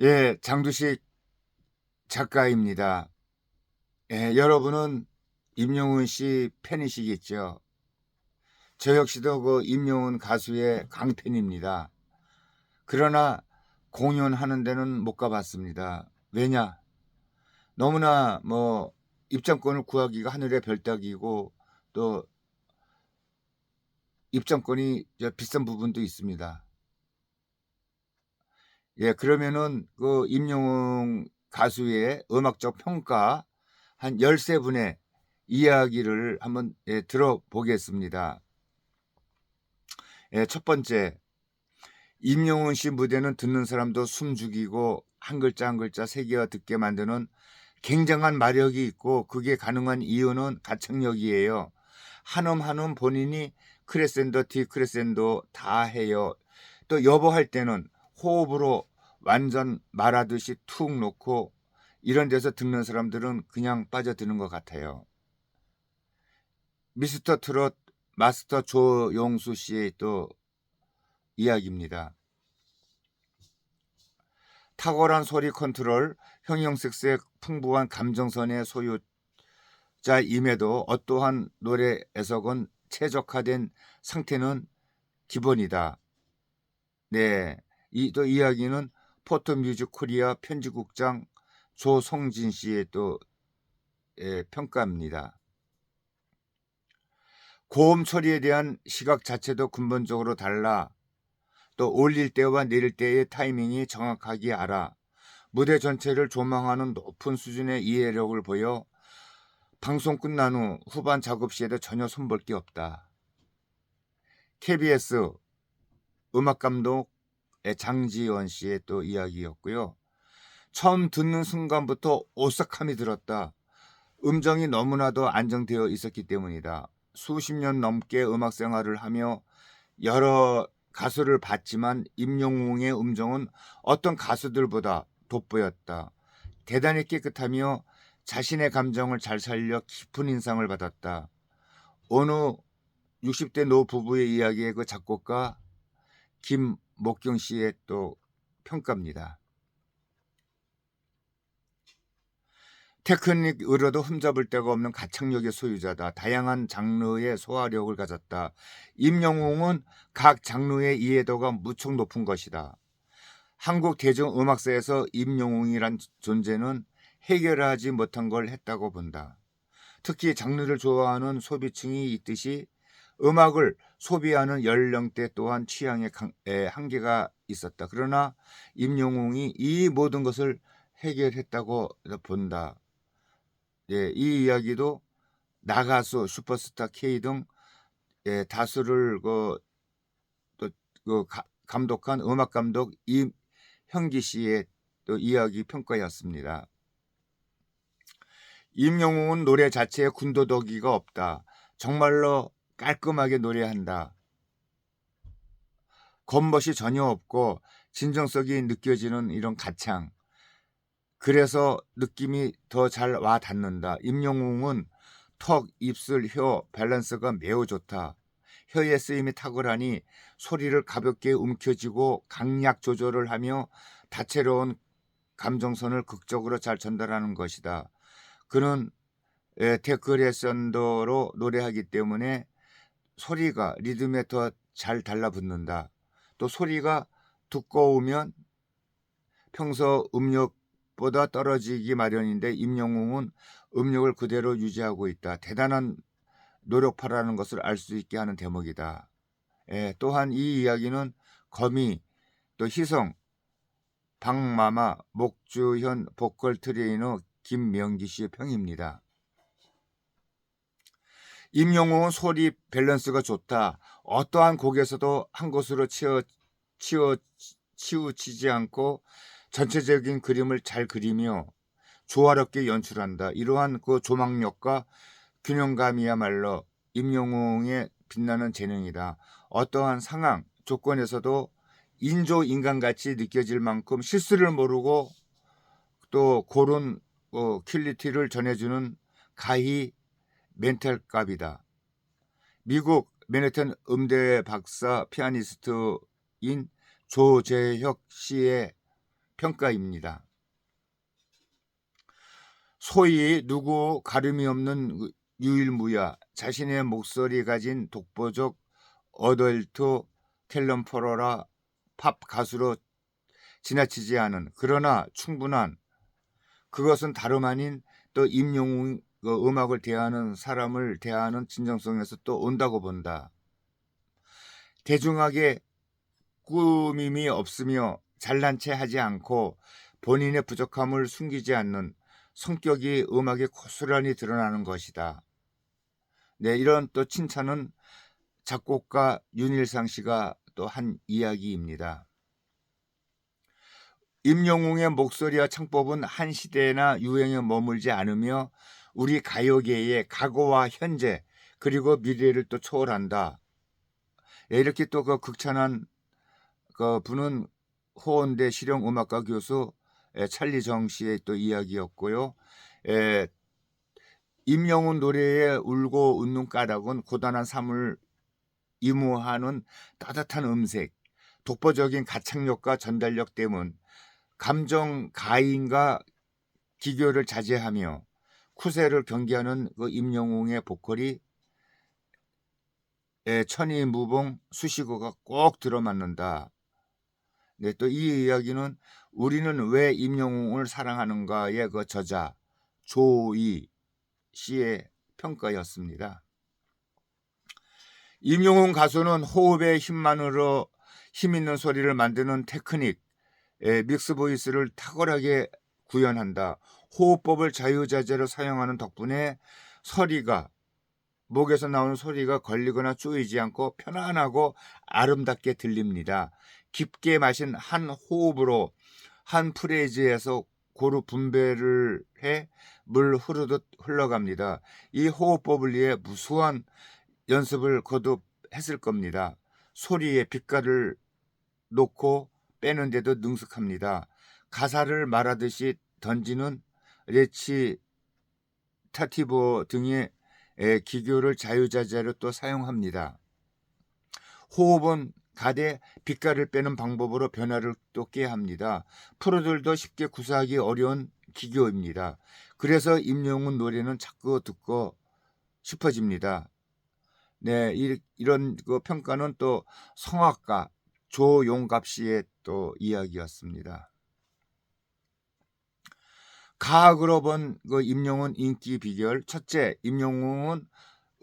예, 장두식 작가입니다. 예, 여러분은 임영웅 씨 팬이시겠죠? 저 역시도 그 임영웅 가수의 강팬입니다. 그러나 공연하는 데는 못 가봤습니다. 왜냐? 너무나 뭐 입장권을 구하기가 하늘의 별 따기고 또 입장권이 저 비싼 부분도 있습니다. 예, 그러면은 그 임영웅 가수의 음악적 평가 한 13분의 이야기를 한번 예, 들어보겠습니다. 예, 첫 번째, 임영웅 씨 무대는 듣는 사람도 숨 죽이고 한 글자 한 글자 새겨 듣게 만드는 굉장한 마력이 있고 그게 가능한 이유는 가창력이에요. 한음 한음 본인이 크레센도 디크레센도 다 해요. 또 여보 할 때는 호흡으로 완전 말하듯이 툭 놓고 이런 데서 듣는 사람들은 그냥 빠져드는 것 같아요. 미스터 트롯 마스터 조용수 씨의 또 이야기입니다. 탁월한 소리 컨트롤, 형형색색 풍부한 감정선의 소유자임에도 어떠한 노래 해석은 최적화된 상태는 기본이다. 네, 이 또 이야기는 포토 뮤직 코리아 편집국장 조성진 씨의 또 예, 평가입니다. 고음 처리에 대한 시각 자체도 근본적으로 달라. 또 올릴 때와 내릴 때의 타이밍이 정확하게 알아. 무대 전체를 조망하는 높은 수준의 이해력을 보여 방송 끝난 후 후반 작업 시에도 전혀 손볼 게 없다. KBS 음악감독 장지원 씨의 또 이야기였고요. 처음 듣는 순간부터 오싹함이 들었다. 음정이 너무나도 안정되어 있었기 때문이다. 수십 년 넘게 음악 생활을 하며 여러 가수를 봤지만 임영웅의 음정은 어떤 가수들보다 돋보였다. 대단히 깨끗하며 자신의 감정을 잘 살려 깊은 인상을 받았다. 어느 60대 노 부부의 이야기의 그 작곡가 김 목경 씨의 또 평가입니다. 테크닉으로도 흠잡을 데가 없는 가창력의 소유자다. 다양한 장르의 소화력을 가졌다. 임영웅은 각 장르의 이해도가 무척 높은 것이다. 한국 대중음악사에서 임영웅이란 존재는 해결하지 못한 걸 했다고 본다. 특히 장르를 좋아하는 소비층이 있듯이 음악을 소비하는 연령대 또한 취향의 한계가 있었다. 그러나 임영웅이 이 모든 것을 해결했다고 본다. 예, 이 이야기도 나가수, 슈퍼스타 K 등 예, 다수를 그, 또, 그 가, 감독한 음악 감독 임형기 씨의 또 이야기 평가였습니다. 임영웅은 노래 자체에 군더더기가 없다. 정말로 깔끔하게 노래한다. 겉멋이 전혀 없고 진정성이 느껴지는 이런 가창. 그래서 느낌이 더 잘 와 닿는다. 임영웅은 턱, 입술, 혀 밸런스가 매우 좋다. 혀의 쓰임이 탁월하니 소리를 가볍게 움켜쥐고 강약 조절을 하며 다채로운 감정선을 극적으로 잘 전달하는 것이다. 그는 데크레션더로 노래하기 때문에 소리가 리듬에 더 잘 달라붙는다. 또 소리가 두꺼우면 평소 음력 보다 떨어지기 마련인데 임영웅은 음력을 그대로 유지하고 있다. 대단한 노력파라는 것을 알 수 있게 하는 대목이다. 예, 또한 이 이야기는 거미, 또 희성, 박마마, 목주현 보컬 트레이너 김명기 씨의 평입니다. 임영웅은 소리 밸런스가 좋다. 어떠한 곡에서도 한 곳으로 치어, 치어, 치우치지 않고 전체적인 그림을 잘 그리며 조화롭게 연출한다. 이러한 그 조망력과 균형감이야말로 임영웅의 빛나는 재능이다. 어떠한 상황, 조건에서도 인조 인간같이 느껴질 만큼 실수를 모르고 또 고른 어, 퀄리티를 전해주는 가히 멘탈값이다. 미국 맨해튼 음대 박사 피아니스트인 조재혁 씨의 평가입니다. 소위 누구 가름이 없는 그 유일무야 자신의 목소리 가진 독보적 어덜트 텔럼퍼러라 팝 가수로 지나치지 않은 그러나 충분한 그것은 다름 아닌 또 임영웅 그 음악을 대하는 사람을 대하는 진정성에서 또 온다고 본다. 대중하게 꾸밈이 없으며 잘난 체 하지 않고 본인의 부족함을 숨기지 않는 성격이 음악에 고스란히 드러나는 것이다. 네, 이런 또 칭찬은 작곡가 윤일상 씨가 또 한 이야기입니다. 임영웅의 목소리와 창법은 한 시대나 유행에 머물지 않으며 우리 가요계의 과거와 현재 그리고 미래를 또 초월한다. 예, 이렇게 또 그 극찬한 그 분은 호원대 실용음악과 교수 예, 찰리 정 씨의 또 이야기였고요. 예, 임영웅 노래에 울고 웃는 까닭은 고단한 삶을 이무하는 따뜻한 음색, 독보적인 가창력과 전달력 때문 감정 가인과 기교를 자제하며 쿠세를 경계하는 그 임영웅의 보컬이 에, 천이무봉 수식어가 꼭 들어맞는다. 네, 또 이 이야기는 우리는 왜 임영웅을 사랑하는가의 그 저자 조이 씨의 평가였습니다. 임영웅 가수는 호흡의 힘만으로 힘 있는 소리를 만드는 테크닉, 에, 믹스 보이스를 탁월하게 구현한다. 호흡법을 자유자재로 사용하는 덕분에 소리가 목에서 나오는 소리가 걸리거나 쪼이지 않고 편안하고 아름답게 들립니다. 깊게 마신 한 호흡으로 한 프레이즈에서 고루 분배를 해 물 흐르듯 흘러갑니다. 이 호흡법을 위해 무수한 연습을 거듭했을 겁니다. 소리에 빛깔을 놓고 빼는데도 능숙합니다. 가사를 말하듯이 던지는 레치타티보 등의 기교를 자유자재로 또 사용합니다. 호흡은 가대 빛깔을 빼는 방법으로 변화를 또 깨 합니다. 프로들도 쉽게 구사하기 어려운 기교입니다. 그래서 임영웅 노래는 자꾸 듣고 싶어집니다. 네, 이, 이런 그 평가는 또 성악가 조용갑 씨의 또 이야기였습니다. 가학으로 본 그 임영웅 인기 비결 첫째, 임영웅은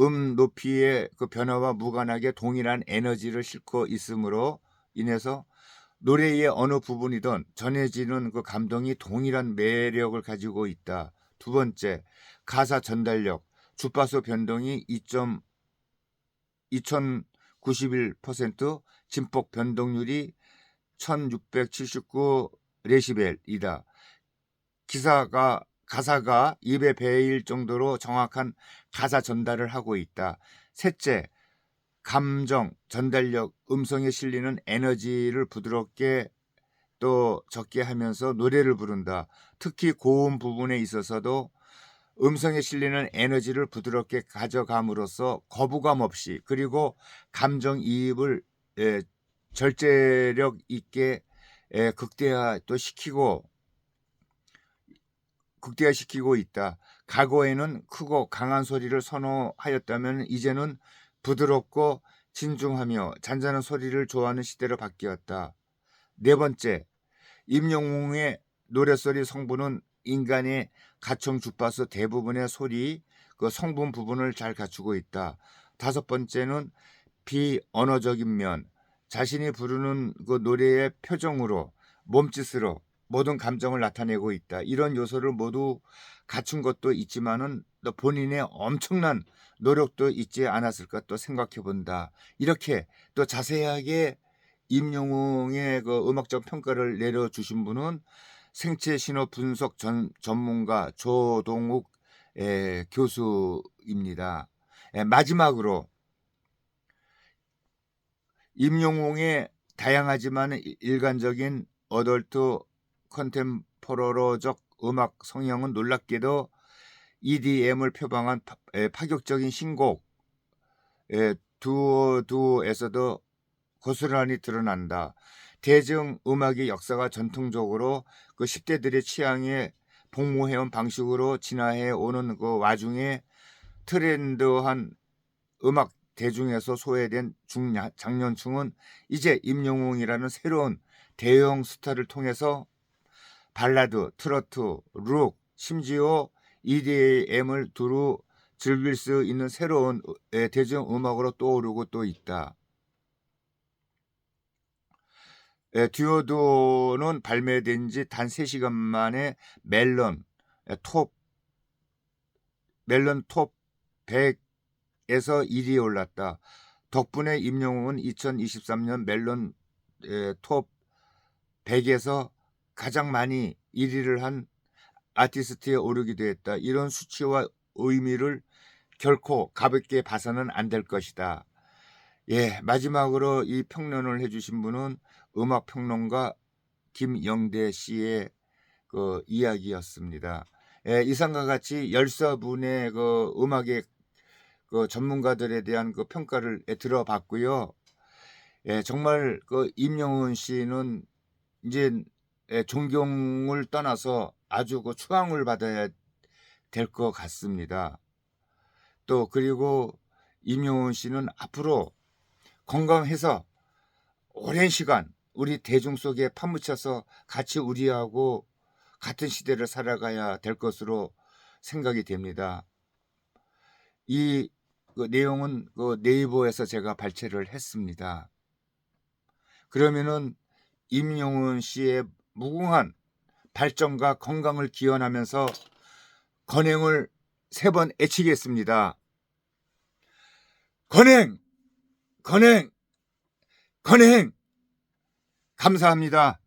음 높이의 그 변화와 무관하게 동일한 에너지를 싣고 있으므로 인해서 노래의 어느 부분이든 전해지는 그 감동이 동일한 매력을 가지고 있다. 두 번째, 가사 전달력, 주파수 변동이 2점 2091%, 진폭 변동률이 1679 레시벨이다. 기사가 가사가 입에 배일 정도로 정확한 가사 전달을 하고 있다. 셋째, 감정, 전달력, 음성에 실리는 에너지를 부드럽게 또 적게 하면서 노래를 부른다. 특히 고음 부분에 있어서도 음성에 실리는 에너지를 부드럽게 가져감으로써 거부감 없이 그리고 감정 이입을 예, 절제력 있게 예, 극대화 또 시키고 극대화시키고 있다. 과거에는 크고 강한 소리를 선호하였다면 이제는 부드럽고 진중하며 잔잔한 소리를 좋아하는 시대로 바뀌었다. 네 번째, 임영웅의 노래소리 성분은 인간의 가청 주파수 대부분의 소리 그 성분 부분을 잘 갖추고 있다. 다섯 번째는 비언어적인 면, 자신이 부르는 그 노래의 표정으로 몸짓으로 모든 감정을 나타내고 있다. 이런 요소를 모두 갖춘 것도 있지만은 또 본인의 엄청난 노력도 있지 않았을까 또 생각해 본다. 이렇게 또 자세하게 임영웅의 그 음악적 평가를 내려주신 분은 생체 신호 분석 전, 전문가 조동욱 에, 교수입니다. 에, 마지막으로 임영웅의 다양하지만 일관적인 어덜트 컨템포러로적 음악 성향은 놀랍게도 EDM을 표방한 파, 격적인 신곡 두어 두에서도 고스란히 드러난다. 대중 음악의 역사가 전통적으로 그 10대들의 취향에 복무해온 방식으로 진화해 오는 그 와중에 트렌드한 음악 대중에서 소외된 중장년층은 이제 임영웅이라는 새로운 대형 스타를 통해서 발라드, 트로트, 룩, 심지어 EDM을 두루 즐길 수 있는 새로운 대중 음악으로 떠오르고 또 있다. 예, 듀오도는 발매된 지 단 3시간 만에 멜론 예, 톱 멜론 톱 100에서 1위에 올랐다. 덕분에 임영웅은 2023년 멜론 예, 톱 100에서 가장 많이 1위를 한 아티스트에 오르기도 했다. 이런 수치와 의미를 결코 가볍게 봐서는 안 될 것이다. 예, 마지막으로 이 평론을 해주신 분은 음악 평론가 김영대 씨의 그 이야기였습니다. 예, 이상과 같이 열서 분의 그 음악의 그 전문가들에 대한 그 평가를 들어봤고요. 예, 정말 그 임영훈 씨는 이제 예, 존경을 떠나서 아주 그 추앙을 받아야 될 것 같습니다. 또 그리고 임영훈 씨는 앞으로 건강해서 오랜 시간 우리 대중 속에 파묻혀서 같이 우리하고 같은 시대를 살아가야 될 것으로 생각이 됩니다. 이 그 내용은 그 네이버에서 제가 발췌를 했습니다. 그러면은 임영훈 씨의 무궁한 발전과 건강을 기원하면서 건행을 세 번 애치겠습니다. 건행, 건행, 건행. 감사합니다.